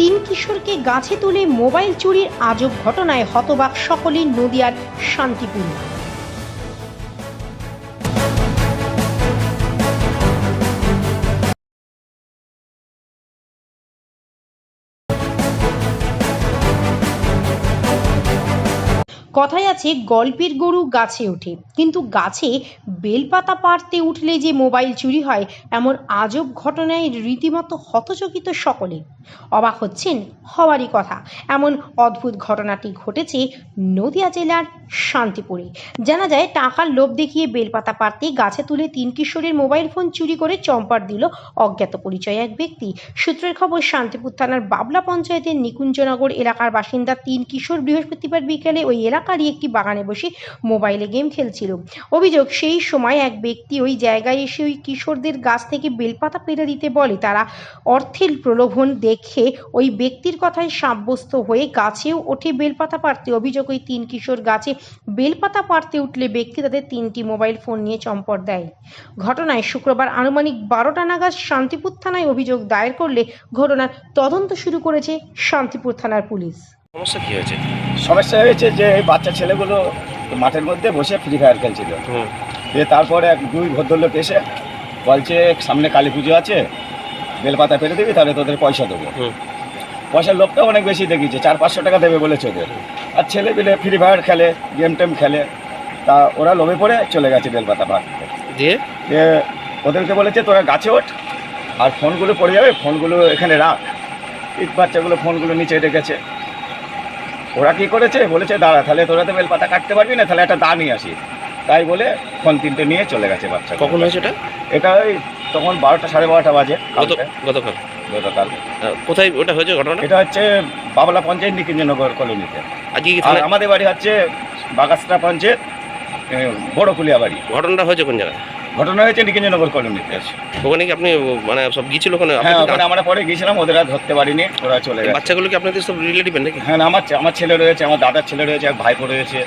তিন কিশোরকে গাছে তুলে মোবাইল চুরির আজব ঘটনায় হতবাক সকলেই নদিয়ার শান্তিপূর্ণ কথায় আছে, গল্পের গরু গাছে ওঠে। কিন্তু গাছে বেলপাতা পারতে উঠলে যে মোবাইল চুরি হয়, এমন আজব ঘটনায় রীতিমতো হতচকিত সকলে। অবাক হচ্ছেন হওয়ারই কথা। এমন অদ্ভুত ঘটনাটি ঘটেছে নদিয়া জেলার শান্তিপুরে। জানা যায়, টাকার লোভ দেখিয়ে বেলপাতা পারতে গাছে তুলে তিন কিশোরের মোবাইল ফোন চুরি করে চম্পার দিল অজ্ঞাত পরিচয় এক ব্যক্তি। সূত্রের খবর, শান্তিপুর থানার বাবলা পঞ্চায়েতের নিকুঞ্জনগর এলাকার বাসিন্দা তিন কিশোর বৃহস্পতিবার বিকেলে ওই এলাকারই একটি বাগানে বসে মোবাইলে গেম খেলছিল। অভিযোগ, সেই সময় এক ব্যক্তি ওই জায়গায় এসে ওই কিশোরদের গাছ থেকে বেলপাতা পেরে দিতে বলে। তারা অর্থের প্রলোভন দেখে ওই ব্যক্তির কথায় সাব্যস্ত হয়ে গাছেও ওঠে বেলপাতা পারতে অভিযোগ, ওই তিন কিশোর গাছে বেলপাতা পারতে উঠলে ব্যক্তি তাদের তিনটি মোবাইল ফোন নিয়ে চম্পট দেয়। ঘটনায় শুক্রবার আনুমানিক বারোটা নাগাদ শান্তিপুর থানায় অভিযোগ দায়ের করলে ঘটনার তদন্ত শুরু করেছে শান্তিপুর থানার পুলিশ। সমস্যা কি হয়েছে? সমস্যা হয়েছে যে এই বাচ্চা ছেলেগুলো মাঠের মধ্যে বসে ফ্রি ফায়ার খেলছিল। দিয়ে তারপরে এক দুই ভদ্রলোক এসে বলছে সামনে কালী পুজো আছে বেলপাতা পেরে দিবি তাহলে তোদের পয়সা দেবো। পয়সার লোকটা অনেক বেশি দেখিয়েছে চার পাঁচশো টাকা দেবে বলেছে ওদের। আর ছেলে পেলে ফ্রি ফায়ার খেলে গেম টেম খেলে তা ওরা লোভে পড়ে চলে গেছে বেলপাতা পাড়তে দিয়ে? ওদেরকে বলেছে তোরা গাছে ওঠ আর ফোনগুলো পড়ে যাবে ফোনগুলো এখানে রাখ। ইট বাচ্চাগুলো ফোনগুলো নিচে রেখেছে। ওরা কি করেছে? বলেছে দাঁড়া তাহলে তোরা তো বেলপাতা কাটতে পারবি না তাহলে একটা দা নিয়ে আসি। তাই বলে ফোন তিনটে নিয়ে চলে গেছে বাচ্চা কখন হয়েছে এটা এটা ওই তখন বারোটা সাড়ে বারোটা বাজে গতকাল? গতকাল। কোথায় ওটা হয়েছে ঘটনা এটা হচ্ছে বাবলা পঞ্চায়েত নিকিঞ্জনগর কলোনিতে। আর আমাদের বাড়ি হচ্ছে বাগাসটা পঞ্চায়েত এ, বড় কুলিয়া বাড়ি। ঘটনাটা হয়েছে কোন জায়গায়? ঘটনা হয়েছে নিকেঞ্জনগর কলোনিতে ওখানে কি আপনি মানে সব গিয়েছিল ওখানে? হ্যাঁ ওখানে আমরা পরে গিয়েছিলাম ওদের আর ধরতে পারিনি ওরা চলে গেছে। বাচ্চাগুলো কি আপনাদের সব রিলেটিভ নাকি? হ্যাঁ আমার আমার ছেলে রয়েছে আমার দাদার ছেলে রয়েছে এক ভাইপো রয়েছে।